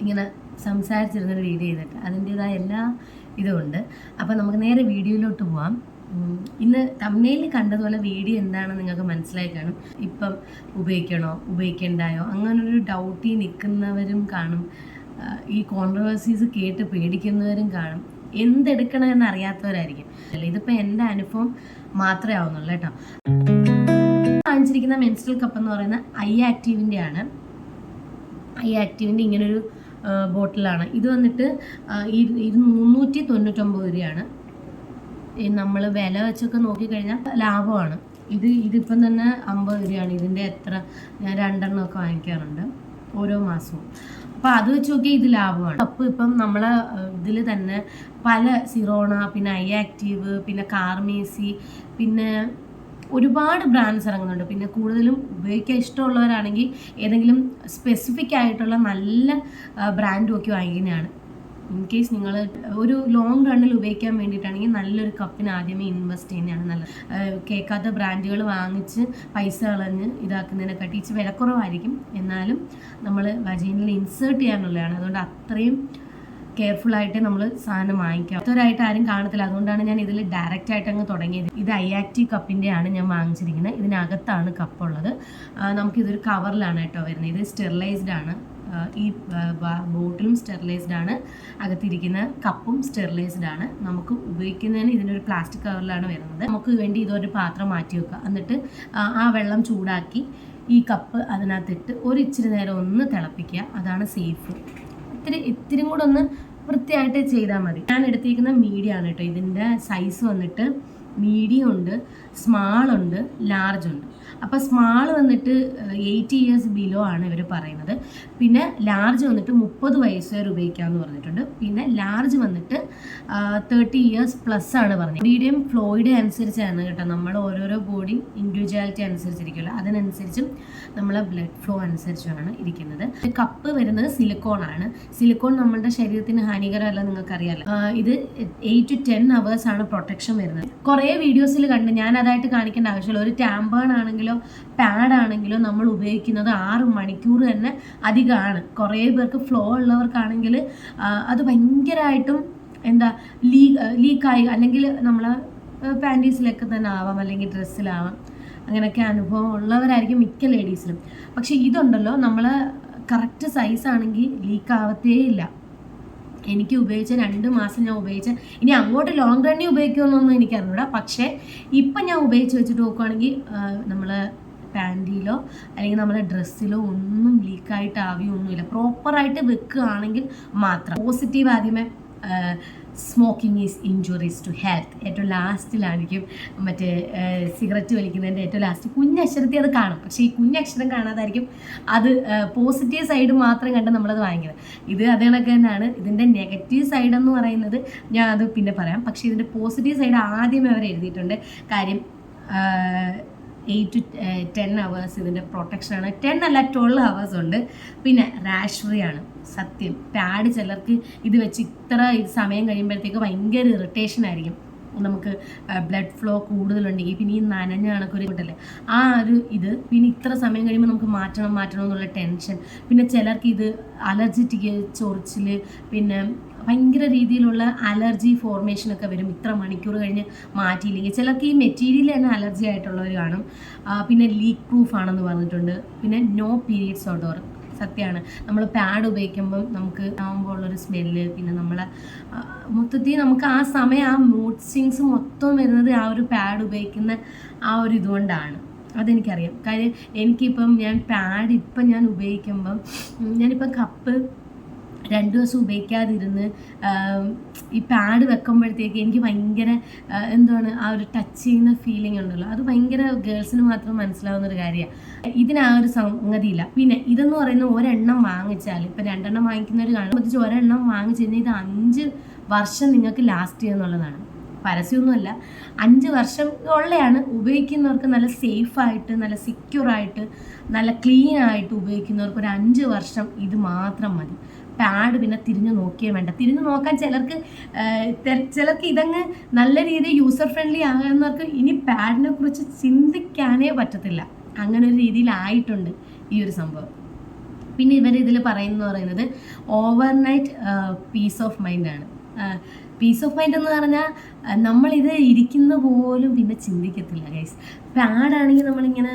ഇങ്ങനെ സംസാരിച്ചിരുന്നൊരു വീഡിയോ ചെയ്തിട്ട് അതിന്റേതായ എല്ലാ ഇതുമുണ്ട്. അപ്പോൾ നമുക്ക് നേരെ വീഡിയോയിലോട്ട് പോവാം. ഇന്ന് തമ്മയിൽ കണ്ടതുപോലെ വീഡിയോ എന്താണെന്ന് നിങ്ങൾക്ക് മനസ്സിലായി കാണും. ഇപ്പം ഉപയോഗിക്കണോ ഉപയോഗിക്കണ്ടായോ അങ്ങനൊരു ഡൗട്ടി നിൽക്കുന്നവരും കാണും. ഈ കോൺട്രവേഴ്സീസ് കേട്ട് പേടിക്കുന്നവരും കാണും. എന്തെടുക്കണമെന്ന് അറിയാത്തവരായിരിക്കും. അല്ല ഇതിപ്പോൾ എന്റെ അനുഭവം മാത്രമേ ആവുന്നുള്ളൂ കേട്ടോ. കാണിച്ചിരിക്കുന്ന മെൻസ്ട്രൽ കപ്പ് എന്ന് പറയുന്ന ഐ ആക്റ്റീവിന്റെ ആണ് ഐ ആക്റ്റീവിന്റെ ഇങ്ങനൊരു ബോട്ടിലാണ്. ഇത് വന്നിട്ട് ഇരു മുന്നൂറ്റി തൊണ്ണൂറ്റൊമ്പത് രൂപയാണ്. നമ്മൾ വില വെച്ചൊക്കെ നോക്കിക്കഴിഞ്ഞാൽ ലാഭമാണ്. ഇത് ഇതിപ്പം തന്നെ അമ്പത് രൂപയാണ്. ഇതിന്റെ എത്ര ഞാൻ രണ്ടെണ്ണം ഒക്കെ വാങ്ങിക്കാറുണ്ട് ഓരോ മാസവും. അപ്പോൾ അത് വെച്ച് നോക്കിയാൽ ഇത് ലാഭമാണ്. അപ്പോൾ ഇപ്പം നമ്മളെ ഇതിൽ തന്നെ പല സിറോണ പിന്നെ ഐ ആക്റ്റീവ് പിന്നെ കാർമീസി പിന്നെ ഒരുപാട് ബ്രാൻഡ്സ് ഇറങ്ങുന്നുണ്ട്. പിന്നെ കൂടുതലും ഉപയോഗിക്കാൻ ഇഷ്ടമുള്ളവരാണെങ്കിൽ ഏതെങ്കിലും സ്പെസിഫിക് ആയിട്ടുള്ള നല്ല ബ്രാൻഡ് നോക്കി വാങ്ങിക്കുന്നതാണ്. ഇൻ കേസ് നിങ്ങൾ ഒരു ലോങ് റണ്ണിൽ ഉപയോഗിക്കാൻ വേണ്ടിയിട്ടാണെങ്കിൽ നല്ലൊരു കപ്പിന് ആദ്യമേ ഇൻവെസ്റ്റ് ചെയ്യുന്നതാണ് നല്ലത്. കേൾക്കാത്ത ബ്രാൻഡുകൾ വാങ്ങിച്ച് പൈസ കളഞ്ഞ് ഇതാക്കുന്നതിനെക്കാട്ടി ഇച്ചിരി വിലക്കുറവായിരിക്കും. എന്നാലും നമ്മൾ വജീനിൽ ഇൻസേർട്ട് ചെയ്യാനുള്ളതാണ്. അതുകൊണ്ട് അത്രയും കെയർഫുൾ ആയിട്ട് നമ്മൾ സാധനം വാങ്ങിക്കാം. ഇത്തരമായിട്ട് ആരും കാണത്തില്ല. അതുകൊണ്ടാണ് ഞാൻ ഇതിൽ ഡയറക്റ്റ് ആയിട്ട് അങ്ങ് തുടങ്ങിയത്. ഇത് ഐ ആക്റ്റീവ് കപ്പിന്റെ ആണ് ഞാൻ വാങ്ങിച്ചിരിക്കുന്നത്. ഇതിനകത്താണ് കപ്പുള്ളത് നമുക്കിതൊരു കവറിലാണ് കേട്ടോ വരുന്നത്. ഇത് സ്റ്റെറിലൈസ്ഡ് ആണ്. ഈ ബോട്ടിലും സ്റ്റെറിലൈസ്ഡ് ആണ്. അകത്തിരിക്കുന്ന കപ്പും സ്റ്റെറിലൈസ്ഡ് ആണ്. നമുക്ക് ഉപയോഗിക്കുന്നതിന് ഇതിനൊരു പ്ലാസ്റ്റിക് കവറിലാണ് വരുന്നത്. നമുക്ക് വേണ്ടി ഇതൊരു പാത്രം മാറ്റി വെക്കുക. എന്നിട്ട് ആ വെള്ളം ചൂടാക്കി ഈ കപ്പ് അതിനകത്തിട്ട് ഒരു ഇച്ചിരി നേരം ഒന്ന് തിളപ്പിക്കുക. അതാണ് സേഫ് ഇത്തിരി ഇത്തിരി കൂടെ ഒന്ന് വൃത്തിയായിട്ട് ചെയ്താൽ മതി. ഞാൻ എടുത്തിരിക്കുന്ന മീഡിയം ആണ് കേട്ടോ. ഇതിന്റെ സൈസ് വന്നിട്ട് മീഡിയം ഉണ്ട് സ്മാൾ ഉണ്ട് ലാർജ് ഉണ്ട്. അപ്പോൾ സ്മാൾ വന്നിട്ട് എയ്റ്റ് ഇയേഴ്സ് ബിലോ ആണ് ഇവർ പറയുന്നത്. പിന്നെ ലാർജ് വന്നിട്ട് മുപ്പത് വയസ്സ് വരെ ഉപയോഗിക്കാമെന്ന് പറഞ്ഞിട്ടുണ്ട്. പിന്നെ ലാർജ് വന്നിട്ട് തേർട്ടി ഇയേഴ്സ് പ്ലസ് ആണ് പറഞ്ഞത്. മീഡിയം ഫ്ലോയിഡ് അനുസരിച്ചാണ് കേട്ടോ നമ്മൾ ഓരോരോ ബോഡി ഇൻഡിവിജ്വാലിറ്റി അനുസരിച്ചിരിക്കുമല്ലോ. അതിനനുസരിച്ചും നമ്മളെ ബ്ലഡ് ഫ്ലോ അനുസരിച്ചാണ് ഇരിക്കുന്നത്. കപ്പ് വരുന്നത് സിലിക്കോൺ ആണ്. സിലിക്കോൺ നമ്മളുടെ ശരീരത്തിന് ഹാനികരമല്ല നിങ്ങൾക്ക് അറിയാലോ ഇത് എയ്റ്റ് ടു ടെൻ അവേഴ്സ് ആണ് പ്രൊട്ടക്ഷൻ വരുന്നത്. കുറേ വീഡിയോസിൽ കണ്ട് ഞാൻ അതായിട്ട് കാണിക്കേണ്ട ആവശ്യമില്ല. ഒരു ടാമ്പേൺ ആണെങ്കിലോ പാഡ് ആണെങ്കിലോ നമ്മൾ ഉപയോഗിക്കുന്നത് ആറ് മണിക്കൂർ തന്നെ അധികമാണ്. കുറേ പേർക്ക് ഫ്ലോ ഉള്ളവർക്കാണെങ്കിൽ അത് ഭയങ്കരമായിട്ടും എന്താ ലീക്ക് ലീക്കായി അല്ലെങ്കിൽ നമ്മൾ പാന്റീസിലൊക്കെ തന്നെ ആവാം അല്ലെങ്കിൽ ഡ്രസ്സിലാവാം അങ്ങനെയൊക്കെ അനുഭവം ഉള്ളവരായിരിക്കും മിക്ക ലേഡീസിലും പക്ഷേ ഇതുണ്ടല്ലോ നമ്മൾ കറക്റ്റ് സൈസ് ആണെങ്കിൽ ലീക്ക് ആവത്തേ ഇല്ല എനിക്ക് ഉപയോഗിച്ച രണ്ട് മാസം ഞാൻ ഉപയോഗിച്ച ഇനി അങ്ങോട്ട് ലോങ് റണ്ണി ഉപയോഗിക്കുമെന്നൊന്നും എനിക്ക് അറിഞ്ഞൂടാ. പക്ഷേ ഇപ്പം ഞാൻ ഉപയോഗിച്ച് വെച്ചിട്ട് നോക്കുവാണെങ്കിൽ നമ്മൾ പാന്റിയിലോ അല്ലെങ്കിൽ നമ്മുടെ ഡ്രസ്സിലോ ഒന്നും ലീക്കായിട്ട് ആവിയൊന്നുമില്ല. പ്രോപ്പറായിട്ട് വെക്കുകയാണെങ്കിൽ മാത്രം. പോസിറ്റീവ് ആദ്യമേ smoking is injuries to health ഏറ്റവും ലാസ്റ്റിലായിരിക്കും മറ്റേ സിഗരറ്റ് വലിക്കുന്നതിന്റെ ഏറ്റവും ലാസ്റ്റ് കുഞ്ഞക്ഷരത്തിൽ അത് കാണും. പക്ഷേ ഈ കുഞ്ഞക്ഷരം കാണാതായിരിക്കും അത് പോസിറ്റീവ് സൈഡ് മാത്രം കണ്ട് നമ്മളത് വാങ്ങിക്കുന്നത് ഇത് അത് കണക്ക് തന്നെയാണ്. ഇതിന്റെ നെഗറ്റീവ് സൈഡ് എന്ന് പറയുന്നത് ഞാൻ അത് പിന്നെ പറയാം. പക്ഷേ ഇതിന്റെ പോസിറ്റീവ് സൈഡ് ആദ്യമേ അവർ എഴുതിയിട്ടുണ്ട് കാര്യം എയ്റ്റ് ടു ടെൻ അവേഴ്സ് ഇതിന്റെ പ്രൊട്ടക്ഷനാണ് ടെൻ അല്ല ട്വൽവ് അവേഴ്സ് ഉണ്ട്. പിന്നെ റാഷ് ഫ്രീ ആണ്. സത്യം. പാഡ് ചിലർക്ക് ഇത് വെച്ച് ഇത്ര ഇത് സമയം കഴിയുമ്പോഴത്തേക്ക് ഭയങ്കര ഇറിറ്റേഷൻ ആയിരിക്കും. നമുക്ക് ബ്ലഡ് ഫ്ലോ കൂടുതലുണ്ടെങ്കിൽ പിന്നെ ഈ നനഞ്ഞ കണക്കൊരു കൂട്ടല്ലേ ആ ഒരു ഇത് പിന്നെ ഇത്ര സമയം കഴിയുമ്പോൾ നമുക്ക് മാറ്റണം മാറ്റണം എന്നുള്ള ടെൻഷൻ പിന്നെ ചിലർക്ക് ഇത് അലർജിറ്റിക്ക് ചൊറിച്ചിൽ പിന്നെ ഭയങ്കര രീതിയിലുള്ള അലർജി ഫോർമേഷൻ ഒക്കെ വരും. ഇത്ര മണിക്കൂർ കഴിഞ്ഞ് മാറ്റിയില്ലെങ്കിൽ. ചിലർക്ക് ഈ മെറ്റീരിയൽ തന്നെ അലർജി ആയിട്ടുള്ളവർ കാണും. പിന്നെ ലീക്ക് പ്രൂഫ് ആണെന്ന് പറഞ്ഞിട്ടുണ്ട്. പിന്നെ നോ പീരിയഡ്സ് ഓഡോർ സത്യമാണ് നമ്മൾ പാഡ് ഉപയോഗിക്കുമ്പം നമുക്ക് ആകുമ്പോൾ ഉള്ളൊരു സ്മെല്ല് പിന്നെ നമ്മളെ മൊത്തത്തിൽ നമുക്ക് ആ സമയം ആ മൂഡ് സ്വിങ്സ് മൊത്തം വരുന്നത് ആ ഒരു പാഡ് ഉപയോഗിക്കുന്ന ആ ഒരു ഇതുകൊണ്ടാണ്. അതെനിക്കറിയാം. കാര്യം എനിക്കിപ്പം ഞാൻ പാഡ് ഇപ്പം ഞാൻ ഉപയോഗിക്കുമ്പം ഞാനിപ്പം കപ്പ് രണ്ട് ദിവസം ഉപയോഗിക്കാതിരുന്ന് ഈ പാഡ് വെക്കുമ്പോഴത്തേക്ക് എനിക്ക് ഭയങ്കര എന്താണ് ആ ഒരു ടച്ച് ചെയ്യുന്ന ഫീലിംഗ് ഉണ്ടല്ലോ. അത് ഭയങ്കര ഗേൾസിന് മാത്രം മനസ്സിലാവുന്ന ഒരു കാര്യമാണ് ഇതിന് ആ ഒരു സംഗതിയില്ല. പിന്നെ ഇതെന്ന് പറയുന്ന ഒരെണ്ണം വാങ്ങിച്ചാൽ ഇപ്പം രണ്ടെണ്ണം വാങ്ങിക്കുന്നവർ കാണും. പ്രത്യേകിച്ച് ഒരെണ്ണം വാങ്ങിച്ചു കഴിഞ്ഞാൽ ഇത് അഞ്ച് വർഷം നിങ്ങൾക്ക് ലാസ്റ്റ് ചെയ്യുന്നുള്ളതാണ് പരസ്യമൊന്നുമല്ല. അഞ്ച് വർഷം ഉള്ളതാണ് ഉപയോഗിക്കുന്നവർക്ക് നല്ല സേഫായിട്ട് നല്ല സെക്യൂറായിട്ട് നല്ല ക്ലീൻ ആയിട്ട് ഉപയോഗിക്കുന്നവർക്ക് ഒരു അഞ്ച് വർഷം ഇത് മാത്രം മതി. പാഡ് പിന്നെ തിരിഞ്ഞു നോക്കിയേ വേണ്ട. തിരിഞ്ഞു നോക്കാൻ ചിലർക്ക് ചിലർക്ക് ഇതങ്ങ് നല്ല രീതിയിൽ യൂസർ ഫ്രണ്ട്ലി ആകുന്നവർക്ക് ഇനി പാഡിനെ കുറിച്ച് ചിന്തിക്കാനേ പറ്റത്തില്ല. അങ്ങനെ ഒരു രീതിയിലായിട്ടുണ്ട് ഈ ഒരു സംഭവം. പിന്നെ ഇവർ ഇതിൽ പറയുന്നത് പറയുന്നത് ഓവർനൈറ്റ് പീസ് ഓഫ് മൈൻഡാണ് പീസ് ഓഫ് മൈൻഡ് എന്ന് പറഞ്ഞാൽ നമ്മളിത് ഇരിക്കുന്ന പോലും പിന്നെ ചിന്തിക്കത്തില്ല ഗൈസ് പാഡാണെങ്കിൽ നമ്മളിങ്ങനെ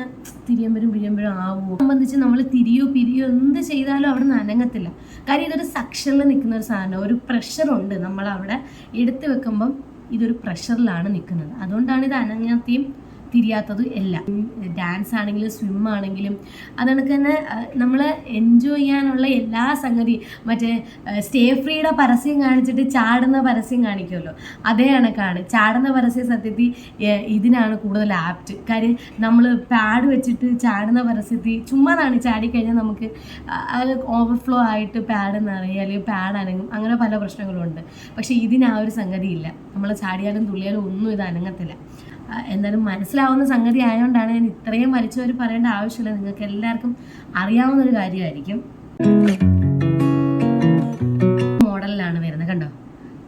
തിരിയുമ്പോഴും പിരിയുമ്പോഴും ആവുമോ സംബന്ധിച്ച് നമ്മൾ തിരിയോ പിരിയോ എന്ത് ചെയ്താലും അവിടെ നിന്ന് അനങ്ങത്തില്ല. കാര്യം ഇതൊരു സക്ഷനിൽ നിൽക്കുന്ന ഒരു സാധനം ഒരു പ്രഷറുണ്ട് നമ്മളവിടെ എടുത്തു വെക്കുമ്പം ഇതൊരു പ്രഷറിലാണ് നിൽക്കുന്നത് അതുകൊണ്ടാണ് ഇത് അനങ്ങാത്തയും തിരിയാത്തത് എല്ലാം ഡാൻസ് ആണെങ്കിലും സ്വിം ആണെങ്കിലും അതുകണക്ക് തന്നെ നമ്മൾ എൻജോയ് ചെയ്യാനുള്ള എല്ലാ സംഗതി മറ്റേ സ്റ്റേ ഫ്രീയുടെ പരസ്യം കാണിച്ചിട്ട് ചാടുന്ന പരസ്യം കാണിക്കുമല്ലോ അതേ കണക്കാണ്. ചാടുന്ന പരസ്യം സത്യത്തിൽ ഇതിനാണ് കൂടുതൽ ആപ്റ്റ് കാര്യം നമ്മൾ പാഡ് വെച്ചിട്ട് ചാടുന്ന പരസ്യത്തിൽ ചുമ്മാതാണ് ചാടിക്കഴിഞ്ഞാൽ നമുക്ക് ഓവർഫ്ലോ ആയിട്ട് പാഡ് നിറയുക അല്ലെങ്കിൽ പാഡ് അനങ്ങും. അങ്ങനെ പല പ്രശ്നങ്ങളുണ്ട്. പക്ഷേ ഇതിന് ആ ഒരു സംഗതിയില്ല. നമ്മൾ ചാടിയാലും തുള്ളിയാലും ഒന്നും ഇത് അനങ്ങത്തില്ല. ആ, എന്തായാലും മനസ്സിലാവുന്ന സംഗതി ആയതുകൊണ്ടാണ് ഞാൻ ഇത്രയും വലിച്ചവർ പറയേണ്ട ആവശ്യമില്ല. നിങ്ങൾക്ക് എല്ലാവർക്കും അറിയാവുന്ന ഒരു കാര്യമായിരിക്കും. മോഡലിലാണ് വരുന്നത് കണ്ടോ?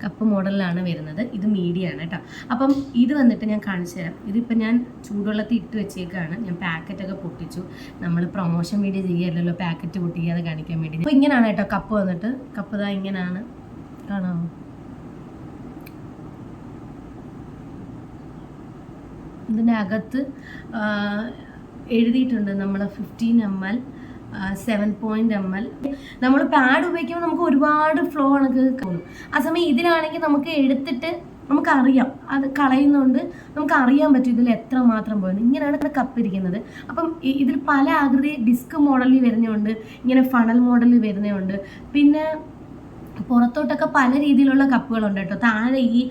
കപ്പ് മോഡലിലാണ് വരുന്നത്. ഇത് മീഡിയ ആണ് കേട്ടോ. അപ്പം ഇത് വന്നിട്ട് ഞാൻ കാണിച്ചു തരാം. ഇതിപ്പോൾ ഞാൻ ചൂടുവെള്ളത്തിൽ ഇട്ട് വെച്ചേക്കാണ്. ഞാൻ പാക്കറ്റൊക്കെ പൊട്ടിച്ചു. നമ്മൾ പ്രൊമോഷൻ മീഡിയ ചെയ്യല്ലോ പാക്കറ്റ് പൊട്ടിക്കാതെ കാണിക്കാൻ വേണ്ടി. അപ്പോൾ ഇങ്ങനെയാണ് കേട്ടോ കപ്പ് വന്നിട്ട്. കപ്പ് ഇതാ ഇങ്ങനെയാണ് കാണാമോ? ഇതിന്റെ അകത്ത് എഴുതിയിട്ടുണ്ട് നമ്മൾ fifteen M L seven point M L നമ്മൾ പാഡ് ഉപയോഗിക്കുമ്പോൾ നമുക്ക് ഒരുപാട് ഫ്ലോ കണക്ക് തോന്നും. ആ സമയം ഇതിലാണെങ്കിൽ നമുക്ക് എടുത്തിട്ട് നമുക്കറിയാം. അത് കളയുന്നതുകൊണ്ട് നമുക്ക് അറിയാൻ പറ്റും ഇതിൽ എത്ര മാത്രം പോയത് ഇങ്ങനെയാണ് ഇവിടെ കപ്പിരിക്കുന്നത് അപ്പം ഇതിൽ പല ആകൃതി ഡിസ്ക് മോഡലിൽ വരുന്നതുണ്ട് ഇങ്ങനെ ഫണൽ മോഡലിൽ വരുന്നതുണ്ട് പിന്നെ പുറത്തോട്ടൊക്കെ പല രീതിയിലുള്ള കപ്പുകളുണ്ട് കേട്ടോ. താഴെ ഈ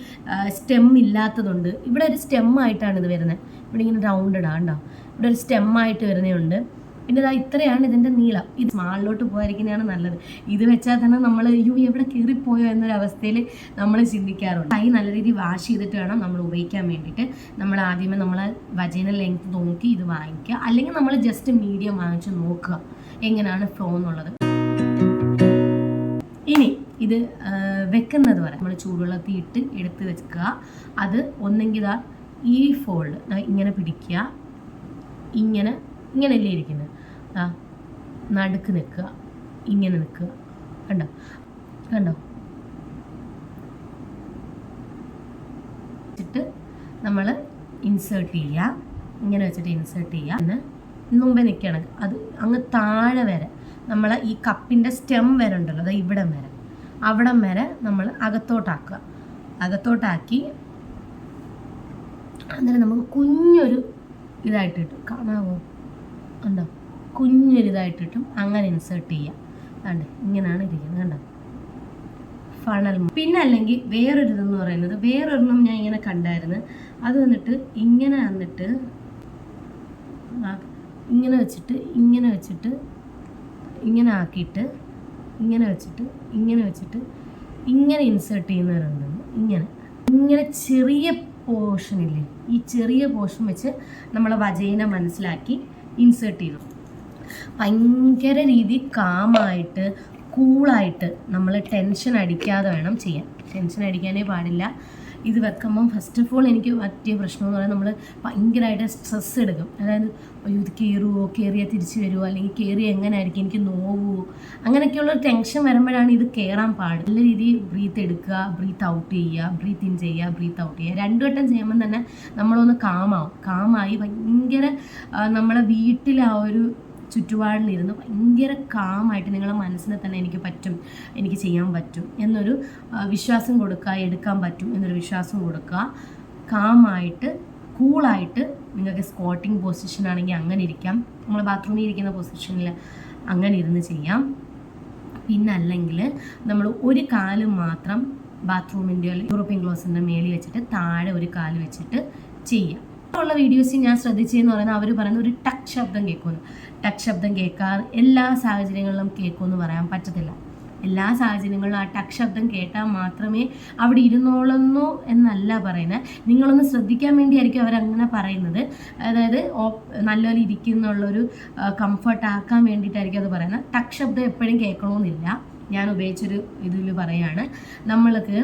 സ്റ്റെം ഇല്ലാത്തതുണ്ട്. ഇവിടെ ഒരു സ്റ്റെം ആയിട്ടാണ് ഇത് വരുന്നത്. ഇവിടെ ഇങ്ങനെ റൗണ്ടഡ് ആണ്ടോ ഇവിടെ ഒരു സ്റ്റെം ആയിട്ട് വരുന്നുണ്ട് പിന്നെ ഇതാ ഇത്രയാണ് ഇതിന്റെ നീളം. ഇത് സ്മാളിലോട്ട് പോകാതിരിക്കുന്നതാണ് നല്ലത്. ഇത് വെച്ചാൽ തന്നെ നമ്മൾ അയ്യോ എവിടെ കയറിപ്പോയോ എന്നൊരു അവസ്ഥയിൽ നമ്മൾ ചിന്തിക്കാറുണ്ട്. കൈ നല്ല രീതിയിൽ വാഷ് ചെയ്തിട്ട് വേണം നമ്മൾ ഉപയോഗിക്കാൻ വേണ്ടിയിട്ട്. നമ്മൾ ആദ്യമേ നമ്മൾ വജൈന ലെങ്ത് നോക്കി ഇത് വാങ്ങിക്കുക. അല്ലെങ്കിൽ നമ്മൾ ജസ്റ്റ് മീഡിയം വാങ്ങിച്ച് നോക്കുക. എങ്ങനെയാണ് ഫ്ലോ എന്നുള്ളത്. ഇനി ഇത് വെക്കുന്നത് വരെ. നമ്മൾ ചൂടുവെള്ളത്തിൽ ഇട്ട് എടുത്ത് വെക്കുക. അത് ഒന്നെങ്കിൽ ഈ ഫോൾഡ് ഇങ്ങനെ പിടിക്കുക. ഇങ്ങനെ ഇങ്ങനെയല്ലേ ഇരിക്കുന്നത്. നടുക്ക് നിൽക്കുക. ഇങ്ങനെ നിൽക്കുക. കണ്ടോ? കണ്ടോ? വെച്ചിട്ട് നമ്മൾ ഇൻസേർട്ട് ചെയ്യുക. ഇങ്ങനെ വെച്ചിട്ട് ഇൻസേർട്ട് ചെയ്യുക. പിന്നെ മുമ്പേ നിൽക്കണം അത് അങ്ങ് താഴെ വരെ. നമ്മൾ ഈ കപ്പിന്റെ സ്റ്റെം വരെ ഉണ്ടല്ലോ അത് ഇവിടം വരെ. അവിടം വരെ നമ്മൾ അകത്തോട്ടാക്കുക. അകത്തോട്ടാക്കി അന്നേരം നമുക്ക് കുഞ്ഞൊരു ഇതായിട്ട് കിട്ടും കാണാമോ ഉണ്ടോ കുഞ്ഞൊരു കിട്ടും അങ്ങനെ ഇൻസേർട്ട് ചെയ്യാം കണ്ടേ? ഇങ്ങനെയാണ് ഇരിക്കുന്നത് കണ്ടോ? ഫണൽ പിന്നെ അല്ലെങ്കിൽ വേറൊരു ഇതെന്ന് പറയുന്നത് വേറൊരെണ്ണം ഞാൻ ഇങ്ങനെ കണ്ടായിരുന്നു. അത് വന്നിട്ട് ഇങ്ങനെ വന്നിട്ട് ഇങ്ങനെ വെച്ചിട്ട് ഇങ്ങനെ വെച്ചിട്ട് ഇങ്ങനെ ആക്കിയിട്ട് ഇങ്ങനെ വെച്ചിട്ട് ഇങ്ങനെ വെച്ചിട്ട് ഇങ്ങനെ ഇൻസേർട്ട് ചെയ്യുന്നവരുണ്ട്. ഇങ്ങനെ. ഇങ്ങനെ ചെറിയ പോർഷൻ ഇല്ലേ? ഈ ചെറിയ പോർഷൻ വെച്ച് നമ്മളെ വജൈന മനസ്സിലാക്കി ഇൻസേർട്ട് ചെയ്തു ഭയങ്കര രീതി കാമായിട്ട് കൂളായിട്ട് നമ്മൾ ടെൻഷൻ അടിക്കാതെ വേണം ചെയ്യാൻ. ടെൻഷൻ അടിക്കാനേ പാടില്ല. ഇത് വെക്കുമ്പം ഫസ്റ്റ് ഓഫ് ഓൾ എനിക്ക് പറ്റിയ പ്രശ്നം എന്ന് പറയുന്നത് നമ്മൾ ഭയങ്കരമായിട്ട് സ്ട്രെസ് എടുക്കും. അതായത് അയ്യോ ഇത് കയറുമോ കയറിയാൽ തിരിച്ച് വരുമോ അല്ലെങ്കിൽ കയറി എങ്ങനെയായിരിക്കും എനിക്ക് നോവുമോ അങ്ങനെയൊക്കെയുള്ള ടെൻഷൻ വരുമ്പോഴാണ് ഇത് കയറാൻ പാട്. നല്ല രീതിയിൽ ബ്രീത്ത് എടുക്കുക ബ്രീത്ത് ഔട്ട് ചെയ്യുക ബ്രീത്ത് ഇൻ ചെയ്യുക ബ്രീത്ത് ഔട്ട് ചെയ്യുക. രണ്ടു വട്ടം ചെയ്യുമ്പം തന്നെ നമ്മളൊന്ന് കാമാവും കാമായി ഭയങ്കര നമ്മളെ വീട്ടിലെ ആ ഒരു ചുറ്റുപാടിലിരുന്ന് ഭയങ്കര കാമായിട്ട് നിങ്ങളെ മനസ്സിനെ തന്നെ എനിക്ക് പറ്റും എനിക്ക് ചെയ്യാൻ പറ്റും എന്നൊരു വിശ്വാസം കൊടുക്കുക എടുക്കാൻ പറ്റും എന്നൊരു വിശ്വാസം കൊടുക്കുക. കാമായിട്ട് കൂളായിട്ട് നിങ്ങൾക്ക് സ്കോട്ടിംഗ് പൊസിഷൻ ആണെങ്കിൽ അങ്ങനെ ഇരിക്കാം. നമ്മൾ ബാത്റൂമിൽ ഇരിക്കുന്ന പൊസിഷനിൽ അങ്ങനെ ഇരുന്ന് ചെയ്യാം. പിന്നെ അല്ലെങ്കിൽ നമ്മൾ ഒരു കാൽ മാത്രം ബാത്റൂമിന്റെ യൂറോപ്യൻ ഗ്ലോസിന്റെ മേളിൽ വെച്ചിട്ട് താഴെ ഒരു കാൽ വെച്ചിട്ട് ചെയ്യാം. ഉള്ള വീഡിയോസ് ഞാൻ ശ്രദ്ധിച്ചതെന്ന് പറയുന്നത് അവർ പറയുന്ന ഒരു ടച്ച് ശബ്ദം കേൾക്കുമെന്ന്. ടച്ച് ശബ്ദം കേൾക്കാറ് എല്ലാ സാഹചര്യങ്ങളിലും കേൾക്കുമെന്ന് പറയാൻ പറ്റത്തില്ല. എല്ലാ സാഹചര്യങ്ങളിലും ആ ടക്ക് ശബ്ദം കേട്ടാൽ മാത്രമേ അവിടെ ഇരുന്നോളുന്നു എന്നല്ല പറയുന്നത്. നിങ്ങളൊന്ന് ശ്രദ്ധിക്കാൻ വേണ്ടിയായിരിക്കും അവരങ്ങനെ പറയുന്നത്. അതായത് നല്ലപോലെ ഇരിക്കുന്നുള്ളൊരു കംഫർട്ട് ആക്കാൻ വേണ്ടിയിട്ടായിരിക്കും അത് പറയുന്നത്. ടക്ക് ശബ്ദം എപ്പോഴും കേൾക്കണമെന്നില്ല. ഞാൻ ഉപയോഗിച്ചൊരു ഇതിൽ പറയാണ്. നമ്മൾക്ക്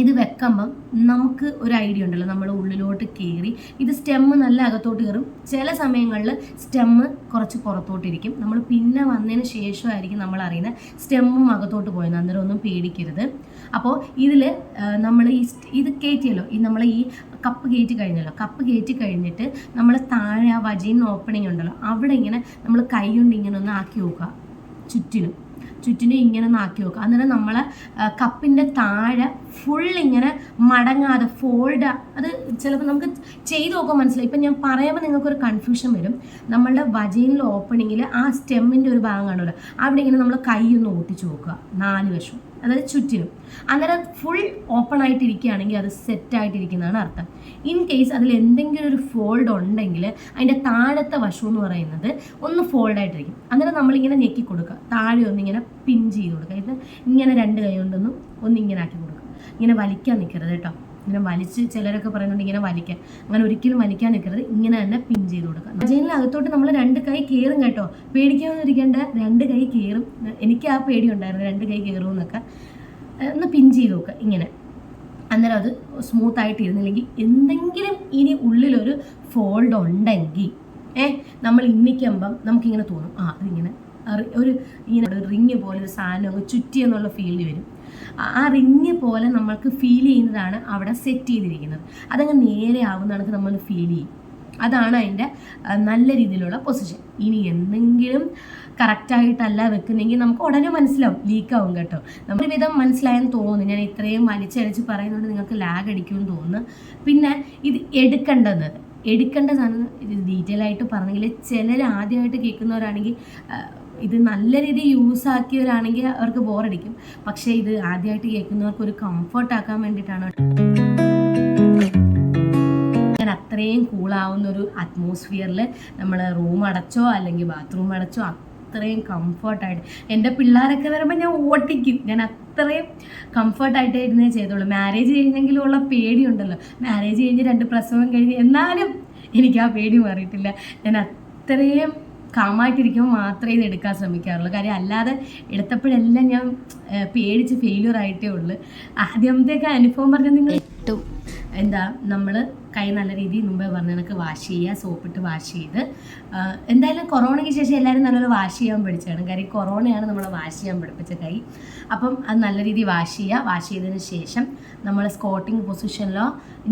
ഇത് വെക്കുമ്പം നമുക്ക് ഒരു ഐഡിയ ഉണ്ടല്ലോ നമ്മൾ ഉള്ളിലോട്ട് കയറി ഇത് സ്റ്റെമ്മ് നല്ല അകത്തോട്ട് കയറും ചില സമയങ്ങളിൽ സ്റ്റെമ്മ് കുറച്ച് പുറത്തോട്ടിരിക്കും. നമ്മൾ പിന്നെ വന്നതിന് ശേഷമായിരിക്കും നമ്മൾ അറിയുന്നത് സ്റ്റെമ്മും അകത്തോട്ട് പോയത് അന്നേരം ഒന്നും പേടിക്കരുത്. അപ്പോൾ ഇതിൽ നമ്മൾ ഈ ഇത് കയറ്റിയല്ലോ ഈ നമ്മൾ ഈ കപ്പ് കയറ്റി കഴിഞ്ഞല്ലോ. കപ്പ് കയറ്റി കഴിഞ്ഞിട്ട് നമ്മൾ താഴെ ആ വജീൻ ഓപ്പണിംഗ് ഉണ്ടല്ലോ. അവിടെ ഇങ്ങനെ നമ്മൾ കൈ കൊണ്ട് ഇങ്ങനെ ഒന്ന് ആക്കി നോക്കുക. ചുറ്റിനും ചുറ്റിനും ഇങ്ങനെ നാക്കി വെക്കുക അന്നേരം നമ്മൾ കപ്പിന്റെ താഴെ ഫുൾ ഇങ്ങനെ മടങ്ങാതെ ഫോൾഡ് അത് ചിലപ്പോൾ നമുക്ക് ചെയ്ത് നോക്കാൻ മനസ്സിലായി. ഇപ്പം ഞാൻ പറയുമ്പോൾ നിങ്ങൾക്കൊരു കൺഫ്യൂഷൻ വരും. നമ്മളുടെ വജീനിൽ ഓപ്പണിങ്ങിൽ ആ സ്റ്റെമ്മിന്റെ ഒരു ഭാഗം കാണുമല്ലോ. അവിടെ ഇങ്ങനെ നമ്മൾ കൈ ഒന്ന് ഓട്ടിച്ച് നോക്കുക. നാല് വശം അതായത് ചുറ്റിനും അന്നേരം ഫുൾ ഓപ്പൺ ആയിട്ടിരിക്കുകയാണെങ്കിൽ അത് സെറ്റ് ആയിട്ടിരിക്കുന്നതാണ് അർത്ഥം. ഇൻ കേസ് അതിൽ എന്തെങ്കിലും ഒരു ഫോൾഡ് ഉണ്ടെങ്കിൽ അതിന്റെ താഴത്തെ വശം എന്ന് പറയുന്നത് ഒന്ന് ഫോൾഡ് ആയിട്ടിരിക്കും. അങ്ങനെ നമ്മളിങ്ങനെ ഞെക്കി കൊടുക്കുക. താഴെ ഒന്നിങ്ങനെ പിൻ ചെയ്ത് കൊടുക്കുക. ഇത് ഇങ്ങനെ രണ്ട് കൈ കൊണ്ടൊന്നും ഒന്നിങ്ങനെ ആക്കി കൊടുക്കുക. ഇങ്ങനെ വലിക്കാൻ നിൽക്കരുത് കേട്ടോ. ഇങ്ങനെ വലിച്ച് ചിലരൊക്കെ പറയുന്നുണ്ട് ഇങ്ങനെ വലിക്കാൻ. അങ്ങനെ ഒരിക്കലും വലിക്കാൻ നിൽക്കരുത്. ഇങ്ങനെ തന്നെ പിൻ ചെയ്ത് കൊടുക്കുക. ജയിലിന് അകത്തോട്ട് നമ്മൾ രണ്ട് കൈ കയറും കേട്ടോ. പേടിക്കാതിരിക്കേണ്ട. രണ്ട് കൈ കയറും എനിക്ക് ആ പേടി ഉണ്ടായിരുന്നു. രണ്ട് കൈ കയറും എന്നൊക്കെ. ഒന്ന് പിൻ ചെയ്ത് നോക്കുക. ഇങ്ങനെ. അന്നേരം അത് സ്മൂത്ത് ആയിട്ട് ഇരുന്നില്ലെങ്കിൽ എന്തെങ്കിലും ഇനി ഉള്ളിലൊരു ഫോൾഡ് ഉണ്ടെങ്കിൽ ഏ നമ്മൾ ഇന്നിക്കുമ്പം നമുക്കിങ്ങനെ തോന്നും. ആ അതിങ്ങനെ. ഒരു ഇങ്ങനെ ഒരു റിങ് പോലെ ഒരു സാധനം ചുറ്റി എന്നുള്ള ഫീൽ വരും. ആ- റിങ് പോലെ നമ്മൾക്ക് ഫീൽ ചെയ്യുന്നതാണ് അവിടെ സെറ്റ് ചെയ്തിരിക്കുന്നത്. അതങ്ങ് നേരെ ആവുന്നതാണ് നമ്മൾ ഫീൽ ചെയ്യും. അതാണ് അതിന്റെ നല്ല രീതിയിലുള്ള പൊസിഷൻ ഇനി എന്തെങ്കിലും കറക്റ്റായിട്ടല്ല വെക്കുന്നെങ്കിൽ നമുക്ക് ഉടനെ മനസ്സിലാവും ലീക്കാവും കേട്ടോ. നമ്മൾ വിധം മനസ്സിലായെന്ന് തോന്നുന്നു. ഞാൻ ഇത്രയും വലിച്ചടിച്ച് പറയുന്നുണ്ട് നിങ്ങൾക്ക് ലാഗ് അടിക്കുമെന്ന് തോന്നുന്നു. പിന്നെ ഇത് എടുക്കേണ്ടത്. എടുക്കേണ്ടതാണ് ഇത് ഡീറ്റെയിൽ ആയിട്ട് പറഞ്ഞെങ്കിൽ ചിലർ ആദ്യമായിട്ട് കേൾക്കുന്നവരാണെങ്കിൽ ഇത് നല്ല രീതിയിൽ യൂസ് ആക്കിയവരാണെങ്കിൽ അവർക്ക് ബോറടിക്കും പക്ഷേ ഇത് ആദ്യമായിട്ട് കേൾക്കുന്നവർക്ക് ഒരു കംഫർട്ട് ആക്കാൻ വേണ്ടിയിട്ടാണ്. അത്രയും കൂളാവുന്ന ഒരു അറ്റ്മോസ്ഫിയറിൽ നമ്മൾ റൂം അടച്ചോ അല്ലെങ്കിൽ ബാത്റൂം അടച്ചോ അത്രയും കംഫർട്ടായിട്ട് എന്റെ പിള്ളേരൊക്കെ വരുമ്പോൾ ഞാൻ ഓട്ടിക്കും. ഞാൻ അത്രയും കംഫർട്ടായിട്ട് ഇരുന്നേ ചെയ്തോളൂ മാരേജ് കഴിഞ്ഞെങ്കിലും ഉള്ള പേടിയുണ്ടല്ലോ. മാരേജ് കഴിഞ്ഞ് രണ്ട് പ്രസവം കഴിഞ്ഞ് എന്നാലും എനിക്ക് ആ പേടി മാറിയിട്ടില്ല. ഞാൻ അത്രയും കാമായിട്ടിരിക്കുമ്പോൾ മാത്രമേ ഇത് എടുക്കാൻ ശ്രമിക്കാറുള്ളൂ. കാര്യം അല്ലാതെ എടുത്തപ്പോഴെല്ലാം ഞാൻ പേടിച്ച് ഫെയിലിയർ ആയിട്ടേ ഉള്ളൂ. ആദ്യമത്തേക്ക് അനുഭവം പറഞ്ഞാൽ നിങ്ങൾ എട്ടും എന്താ നമ്മൾ കൈ നല്ല രീതിയിൽ മുമ്പേ പറഞ്ഞ കണക്ക് വാഷ് ചെയ്യുക സോപ്പിട്ട് വാഷ് ചെയ്ത്. എന്തായാലും കൊറോണയ്ക്ക് ശേഷം എല്ലാവരും നല്ലൊരു വാഷ് ചെയ്യാൻ പഠിച്ചാണ് കാര്യം കൊറോണയാണ് നമ്മൾ വാഷ് ചെയ്യാൻ പഠിപ്പിച്ച കൈ. അപ്പം അത് നല്ല രീതിയിൽ വാഷ് ചെയ്യുക. വാഷ് ചെയ്തതിന് ശേഷം നമ്മൾ സ്കോട്ടിങ് പൊസിഷനിലോ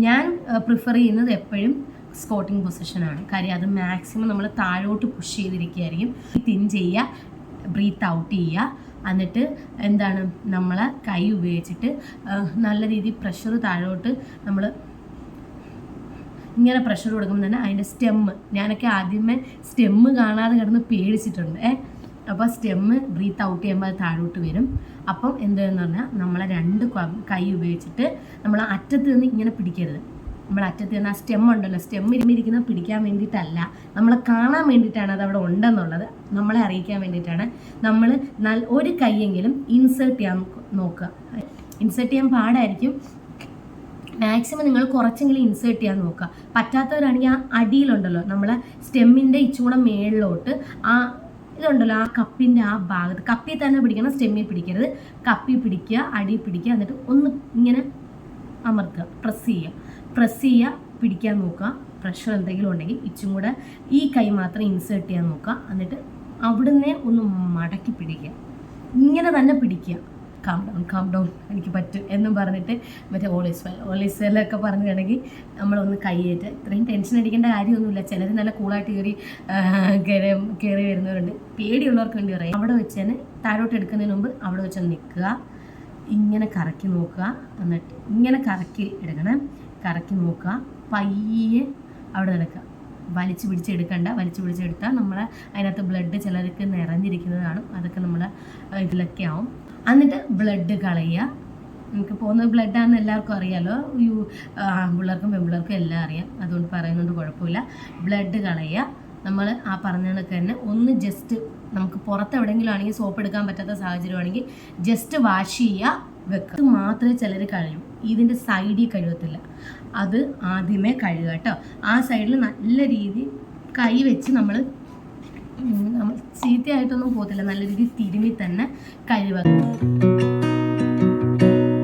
ഞാൻ പ്രിഫർ ചെയ്യുന്നത് എപ്പോഴും സ്കോട്ടിങ് പൊസിഷനാണ്. കാര്യം അത് മാക്സിമം നമ്മൾ താഴോട്ട് പുഷ് ചെയ്തിരിക്കുകയായിരിക്കും. തിൻ ചെയ്യുക ബ്രീത്ത് ഔട്ട് ചെയ്യുക. എന്നിട്ട് എന്താണ് നമ്മൾ കൈ ഉപയോഗിച്ചിട്ട് നല്ല രീതിയിൽ പ്രഷർ താഴോട്ട് നമ്മൾ ഇങ്ങനെ പ്രഷർ കൊടുക്കുമ്പോൾ തന്നെ അതിന്റെ സ്റ്റെമ്മ് ഞാനൊക്കെ ആദ്യമേ സ്റ്റെമ്മ് കാണാതെ കിടന്ന് പേടിച്ചിട്ടുണ്ട്. ഏ അപ്പോൾ സ്റ്റെമ്മ് ബ്രീത്ത് ഔട്ട് ചെയ്യുമ്പോൾ അത് താഴോട്ട് വരും. അപ്പം എന്താണെന്ന് പറഞ്ഞാൽ നമ്മളെ രണ്ട് കൈ ഉപയോഗിച്ചിട്ട് നമ്മൾ അറ്റത്ത് നിന്ന് ഇങ്ങനെ പിടിക്കരുത്. നമ്മൾ അറ്റത്ത് നിന്ന് ആ സ്റ്റെം ഉണ്ടല്ലോ സ്റ്റെം ഇരുമിരിക്കുന്ന പിടിക്കാൻ വേണ്ടിയിട്ടല്ല. നമ്മളെ കാണാൻ വേണ്ടിയിട്ടാണ് അത് അവിടെ ഉണ്ടെന്നുള്ളത്. നമ്മളെ അറിയിക്കാൻ വേണ്ടിയിട്ടാണ് നമ്മൾ നല്ല ഒരു കൈയെങ്കിലും ഇൻസേർട്ട് ചെയ്യാൻ നോക്കുക. ഇൻസേർട്ട് ചെയ്യാൻ പാടായിരിക്കും. മാക്സിമം നിങ്ങൾ കുറച്ചെങ്കിലും ഇൻസേർട്ട് ചെയ്യാൻ നോക്കുക. പറ്റാത്തവരാണെങ്കിൽ ആ അടിയിലുണ്ടല്ലോ നമ്മളെ സ്റ്റെമ്മിന്റെ ഇച്ചൂടെ മേളിലോട്ട് ആ ഇതുണ്ടല്ലോ ആ കപ്പിന്റെ ആ ഭാഗത്ത്. കപ്പിൽ തന്നെ പിടിക്കണം സ്റ്റെമ്മിൽ പിടിക്കരുത്. കപ്പി പിടിക്കുക അടി പിടിക്കുക എന്നിട്ട് ഒന്ന് ഇങ്ങനെ അമർത്തുക പ്രസ് ചെയ്യുക. പ്രസ് ചെയ്യുക പിടിക്കാൻ നോക്കുക പ്രഷർ എന്തെങ്കിലും ഉണ്ടെങ്കിൽ ഇച്ചും കൂടെ ഈ കൈ മാത്രം ഇൻസേർട്ട് ചെയ്യാൻ നോക്കുക എന്നിട്ട് അവിടുന്ന് ഒന്ന് മടക്കി പിടിക്കുക. ഇങ്ങനെ തന്നെ പിടിക്കുക. കാം ഡൗൺ കാം ഡൗൺ എനിക്ക് പറ്റും എന്നും പറഞ്ഞിട്ട് മറ്റേ ഓളീസ് വെൽ ഓളീസ് വെല്ലൊക്കെ പറഞ്ഞിട്ടുണ്ടെങ്കിൽ നമ്മളൊന്ന് കൈയേറ്റ്. ഇത്രയും ടെൻഷൻ അടിക്കേണ്ട കാര്യമൊന്നുമില്ല. ചിലർ നല്ല കൂളായിട്ട് കയറി കയറി വരുന്നവരുണ്ട്. പേടിയുള്ളവർക്ക് വേണ്ടി പറയാം. അവിടെ വെച്ച് തന്നെ താഴോട്ട് എടുക്കുന്നതിന് മുമ്പ് അവിടെ വെച്ച് നിൽക്കുക. ഇങ്ങനെ കറക്കി നോക്കുക. എന്നിട്ട് ഇങ്ങനെ കറക്കി എടുക്കണം. കറക്കി നോക്കുക. പയ്യെ അവിടെ നടക്കുക. വലിച്ചു പിടിച്ചെടുക്കണ്ട. വലിച്ചു പിടിച്ചെടുത്താൽ നമ്മൾ അതിനകത്ത് ബ്ലഡ് ചിലർക്ക് നിറഞ്ഞിരിക്കുന്നതാണ്. അതൊക്കെ നമ്മൾ ഇതിലൊക്കെ ആവും. എന്നിട്ട് ബ്ലഡ് കളയുക. നമുക്ക് പോകുന്നത് ബ്ലഡാണെന്ന് എല്ലാവർക്കും അറിയാലോ. യു ആൺപിള്ളേർക്കും പെൺപിള്ളേർക്കും എല്ലാം അറിയാം. അതുകൊണ്ട് പറയുന്നുണ്ട് കുഴപ്പമില്ല. ബ്ലഡ് കളയുക. നമ്മൾ ആ പറഞ്ഞ കണക്ക് തന്നെ ഒന്ന് ജസ്റ്റ് നമുക്ക് പുറത്ത് എവിടെയെങ്കിലും ആണെങ്കിൽ സോപ്പ് എടുക്കാൻ പറ്റാത്ത സാഹചര്യമാണെങ്കിൽ ജസ്റ്റ് വാഷ് ചെയ്യുക വെക്കുക. മാത്രമേ ചിലർ കഴിയും. ഇതിന്റെ സൈഡിൽ കഴുകത്തില്ല അത് ആദ്യമേ കഴുകുക കേട്ടോ. ആ സൈഡിൽ നല്ല രീതി കൈ വെച്ച് നമ്മൾ നമ്മൾ ചീത്തയായിട്ടൊന്നും പോകത്തില്ല. നല്ല രീതിയിൽ തിരുമി തന്നെ കഴുകുക.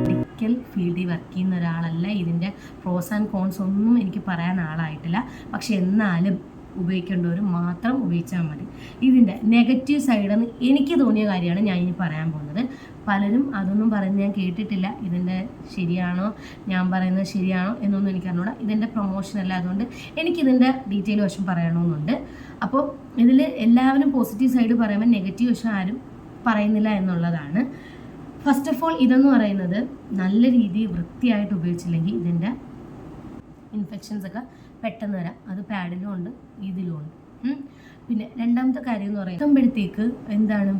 മെഡിക്കൽ ഫീൽഡിൽ വർക്ക് ചെയ്യുന്ന ഒരാളല്ല. ഇതിന്റെ പ്രോസ് ആൻഡ് കോൺസ് ഒന്നും എനിക്ക് പറയാൻ ആളായിട്ടില്ല. പക്ഷെ എന്നാലും ഉപയോഗിക്കേണ്ടവർ മാത്രം ഉപയോഗിച്ചാൽ മതി. ഇതിന്റെ നെഗറ്റീവ് സൈഡെന്ന് എനിക്ക് തോന്നിയ കാര്യമാണ് ഞാൻ ഇനി പറയാൻ പോകുന്നത്. പലരും അതൊന്നും പറയുന്നത് ഞാൻ കേട്ടിട്ടില്ല. ഇതിന്റെ ശരിയാണോ? ഞാൻ പറയുന്നത് ശരിയാണോ എന്നൊന്നും എനിക്ക് അറിഞ്ഞൂടാ. ഇതിന്റെ പ്രൊമോഷൻ അല്ല അതുകൊണ്ട് എനിക്കിതിന്റെ ഡീറ്റെയിൽ വശം പറയണമെന്നുണ്ട്. അപ്പോൾ ഇതിൽ എല്ലാവരും പോസിറ്റീവ് സൈഡ് പറയുമ്പോൾ നെഗറ്റീവ് വശം ആരും പറയുന്നില്ല എന്നുള്ളതാണ്. ഫസ്റ്റ് ഓഫ് ഓൾ ഇതെന്ന് പറയുന്നത് നല്ല രീതിയിൽ വൃത്തിയായിട്ട് ഉപയോഗിച്ചില്ലെങ്കിൽ ഇതിന്റെ ഇൻഫെക്ഷൻസ് ഒക്കെ പെട്ടെന്ന് വരാം. അത് പാഡിലും ഉണ്ട് ഇതിലും ഉണ്ട്. പിന്നെ രണ്ടാമത്തെ കാര്യം എന്ന് പറയുമ്പോഴത്തേക്ക് എന്താണ്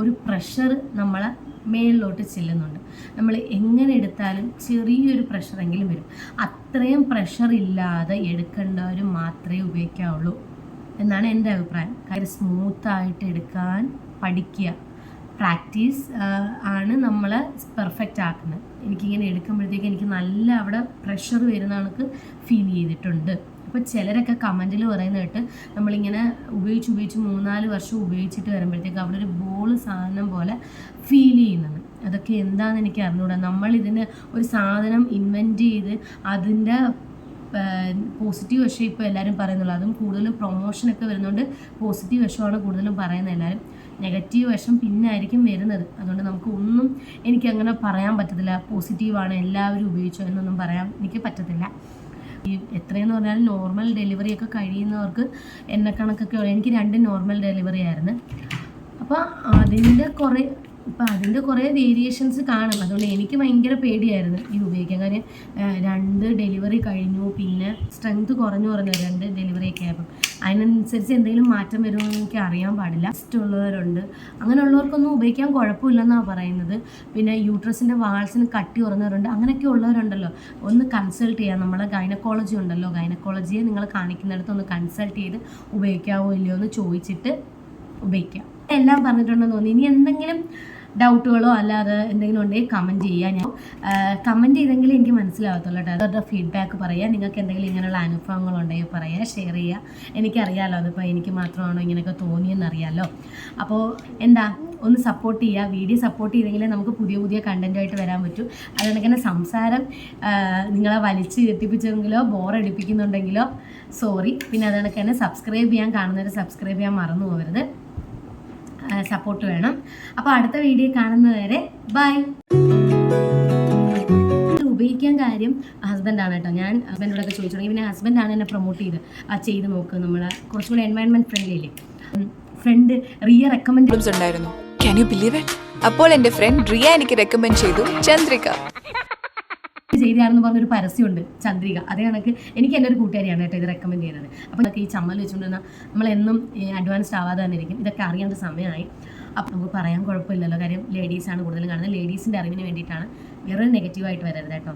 ഒരു പ്രഷർ നമ്മളെ മേളിലോട്ട് ചെല്ലുന്നുണ്ട്. നമ്മൾ എങ്ങനെ എടുത്താലും ചെറിയൊരു പ്രഷറെങ്കിലും വരും. അത്രയും പ്രഷർ ഇല്ലാതെ എടുക്കേണ്ടവർ മാത്രമേ ഉപയോഗിക്കാവുള്ളൂ എന്നാണ് എന്റെ അഭിപ്രായം. കാര്യം സ്മൂത്തായിട്ട് എടുക്കാൻ പഠിക്കുക. പ്രാക്ടീസ് ആണ് നമ്മളെ പെർഫെക്റ്റ് ആക്കുന്നത്. എനിക്കിങ്ങനെ എടുക്കുമ്പോഴത്തേക്ക് എനിക്ക് നല്ല അവിടെ പ്രഷർ വരുന്ന കണക്ക് ഫീൽ ചെയ്തിട്ടുണ്ട്. അപ്പോൾ ചിലരൊക്കെ കമന്റിൽ പറയുന്ന കേട്ട് നമ്മളിങ്ങനെ ഉപയോഗിച്ച് ഉപയോഗിച്ച് മൂന്നാൽ വർഷം ഉപയോഗിച്ചിട്ട് വരുമ്പോഴത്തേക്ക് അവിടെ ഒരു ബോൾ സാധനം പോലെ ഫീൽ ചെയ്യുന്നത്. അതൊക്കെ എന്താണെന്ന് എനിക്ക് അറിഞ്ഞുകൂടാ നമ്മളിതിന് ഒരു സാധനം ഇൻവെന്റ് ചെയ്ത് അതിന്റെ പോസിറ്റീവ് വശം ഇപ്പോൾ എല്ലാവരും പറയുന്നുള്ളൂ. അതും കൂടുതലും പ്രൊമോഷനൊക്കെ വരുന്നതുകൊണ്ട് പോസിറ്റീവ് വശമാണ് കൂടുതലും പറയുന്നത് എല്ലാവരും നെഗറ്റീവ് വശം പിന്നെ ആയിരിക്കും വരുന്നത്. അതുകൊണ്ട് നമുക്ക് ഒന്നും എനിക്ക് അങ്ങനെ പറയാൻ പറ്റത്തില്ല. പോസിറ്റീവാണ് എല്ലാവരും ഉപയോഗിച്ചോ എന്നൊന്നും പറയാൻ എനിക്ക് പറ്റത്തില്ല. ഈ എത്രയെന്ന് പറഞ്ഞാൽ നോർമൽ ഡെലിവറി ഒക്കെ കഴിയുന്നവർക്ക് എന്നെ കണക്കൊക്കെ ഉള്ള- എനിക്ക് രണ്ട് നോർമൽ ഡെലിവറി ആയിരുന്നു. അപ്പോൾ അതിന്റെ കുറേ ഇപ്പം അതിന്റെ കുറേ വേരിയേഷൻസ് കാണും. അതുകൊണ്ട് എനിക്ക് ഭയങ്കര പേടിയായിരുന്നു ഇത് ഉപയോഗിക്കാൻ. കാര്യം രണ്ട് ഡെലിവറി കഴിഞ്ഞു. പിന്നെ സ്ട്രെങ്ത് കുറഞ്ഞു കുറഞ്ഞു രണ്ട് ഡെലിവറി ഒക്കെ ആയപ്പം. അതിനനുസരിച്ച് എന്തെങ്കിലും മാറ്റം വരുമെന്ന് എനിക്ക് അറിയാൻ പാടില്ല. ഇഷ്ടമുള്ളവരുണ്ട് അങ്ങനെയുള്ളവർക്കൊന്നും ഉപയോഗിക്കാൻ കുഴപ്പമില്ലെന്നാണ് പറയുന്നത്. പിന്നെ യൂട്രസിന്റെ വാൾസിന് കട്ടി കുറഞ്ഞവരുണ്ട് അങ്ങനെയൊക്കെ ഉള്ളവരുണ്ടല്ലോ. ഒന്ന് കൺസൾട്ട് ചെയ്യാം. നമ്മളെ ഗൈനക്കോളജി ഉണ്ടല്ലോ. ഗൈനക്കോളജിയെ നിങ്ങൾ കാണിക്കുന്നിടത്ത് ഒന്ന് കൺസൾട്ട് ചെയ്ത് ഉപയോഗിക്കാവോ ഇല്ലയോ എന്ന് ചോദിച്ചിട്ട് ഉപയോഗിക്കാം. എല്ലാം പറഞ്ഞിട്ടുണ്ടെന്ന് തോന്നി ഇനി എന്തെങ്കിലും ഡൗട്ടുകളോ അല്ലാതെ എന്തെങ്കിലും ഉണ്ടെങ്കിൽ കമന്റ് ചെയ്യുക. ഞാൻ കമന്റ് ചെയ്തെങ്കിൽ എനിക്ക് മനസ്സിലാവത്തുള്ളൂ കേട്ടോ. അവരുടെ ഫീഡ്ബാക്ക് പറയുക. നിങ്ങൾക്ക് എന്തെങ്കിലും ഇങ്ങനെയുള്ള അനുഭവങ്ങളുണ്ടെങ്കിൽ പറയുക ഷെയർ ചെയ്യുക. എനിക്കറിയാമല്ലോ അതിപ്പോൾ എനിക്ക് മാത്രമാണോ ഇങ്ങനെയൊക്കെ തോന്നിയെന്ന് അറിയാമല്ലോ അപ്പോൾ എന്താ ഒന്ന് സപ്പോർട്ട് ചെയ്യുക. വീഡിയോ സപ്പോർട്ട് ചെയ്തെങ്കിലേ നമുക്ക് പുതിയ പുതിയ കണ്ടന്റായിട്ട് വരാൻ പറ്റൂ. അതുകൊണ്ട് സംസാരം നിങ്ങളെ വലിച്ച് കെട്ടിപ്പിച്ചെങ്കിലോ ബോറടിപ്പിക്കുന്നുണ്ടെങ്കിലോ സോറി പിന്നെ അതുകൊണ്ട് തന്നെ സബ്സ്ക്രൈബ് ചെയ്യാൻ കാണുന്നവർ സബ്സ്ക്രൈബ് ചെയ്യാൻ മറന്നു പോകരുത്. സപ്പോർട്ട് വേണം. അപ്പോൾ അടുത്ത വീഡിയോ കാണുന്നവരെ ബൈ ഉപയോഗിക്കാൻ കാര്യം ഹസ്ബൻഡാണ് കേട്ടോ. ഞാൻ ഹസ്ബൻഡോടൊക്കെ ചോദിച്ചു തുടങ്ങി. പിന്നെ ഹസ്ബൻഡാണ് എന്നെ പ്രൊമോട്ട് ചെയ്ത് ചെയ്ത് നോക്ക് നമ്മൾ കുറച്ചുകൂടി എൻവയൺമെന്റ് ഫ്രണ്ട്ലി അല്ലേ? ഫ്രണ്ട് റിയ റെക്കമെൻഡ് ഉണ്ടായിരുന്നു? അപ്പോൾ എന്റെ ഫ്രണ്ട് റിയ എനിക്ക് റെക്കമെൻഡ് ചെയ്തു ചന്ദ്രിക. ചെയ്തതാണെന്ന് പറഞ്ഞൊരു പരസ്യമുണ്ട് ചന്ദ്രിക. അതേ കണക്ക് എനിക്ക് എന്റെ ഒരു കൂട്ടുകാരിയാണ് കേട്ടോ ഇത് റെക്കമെൻഡ് ചെയ്യുന്നത്. അപ്പോൾ ഇതൊക്കെ ഈ ചമ്മൽ വെച്ചുകൊണ്ടിരുന്ന നമ്മളെന്നും അഡ്വാൻസ്ഡ് ആവാതെ തന്നെ ഇരിക്കും ഇതൊക്കെ അറിയേണ്ട സമയമായി. അപ്പോൾ നമുക്ക് പറയാൻ കുഴപ്പമില്ലല്ലോ. കാര്യം ലേഡീസാണ് കൂടുതലും കാണുന്നത്. ലേഡീസിന്റെ അറിവിന് വേണ്ടിയിട്ടാണ് വേറെ നെഗറ്റീവായിട്ട് വരരുത് കേട്ടോ.